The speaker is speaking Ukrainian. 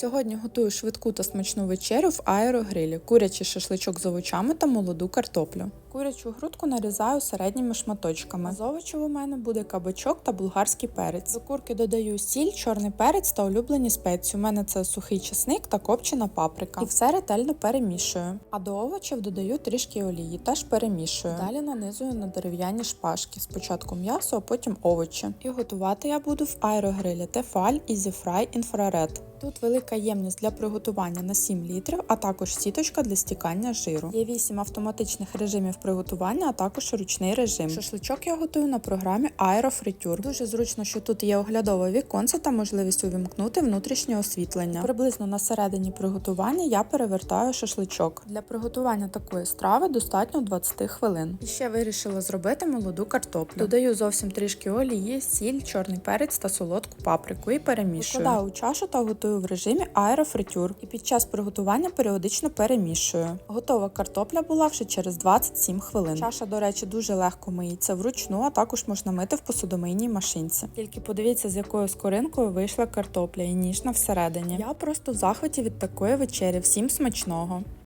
Сьогодні готую швидку та смачну вечерю в аерогрилі, курячий шашличок з овочами та молоду картоплю. Курячу грудку нарізаю середніми шматочками. З овочів у мене буде кабачок та болгарський перець. До курки додаю сіль, чорний перець та улюблені спеції. У мене це сухий чесник та копчена паприка. І все ретельно перемішую. А до овочів додаю трішки олії, теж перемішую. Далі нанизую на дерев'яні шпажки. Спочатку м'ясо, а потім овочі. І готувати я буду в аерогрилі Tefal Easy Fry Infrared. Тут велика ємність для приготування на 7 літрів, а також сіточка для стікання жиру. Є 8 автоматичних режимів приготування, а також ручний режим. Шашличок я готую на програмі Aerofriture. Дуже зручно, що тут є оглядове віконце та можливість увімкнути внутрішнє освітлення. Приблизно на середині приготування я перевертаю шашличок. Для приготування такої страви достатньо 20 хвилин. І ще вирішила зробити молоду картоплю. Додаю зовсім трішки олії, сіль, чорний перець та солодку паприку і перемішую. Викладаю у чашу та готую в режимі аерофритюр. І під час приготування періодично перемішую. Готова картопля була вже через 27 хвилин. Чаша, до речі, дуже легко миється вручну, а також можна мити в посудомийній машинці. Тільки подивіться, з якою скоринкою вийшла картопля і ніжна всередині. Я просто в захваті від такої вечері. Всім смачного!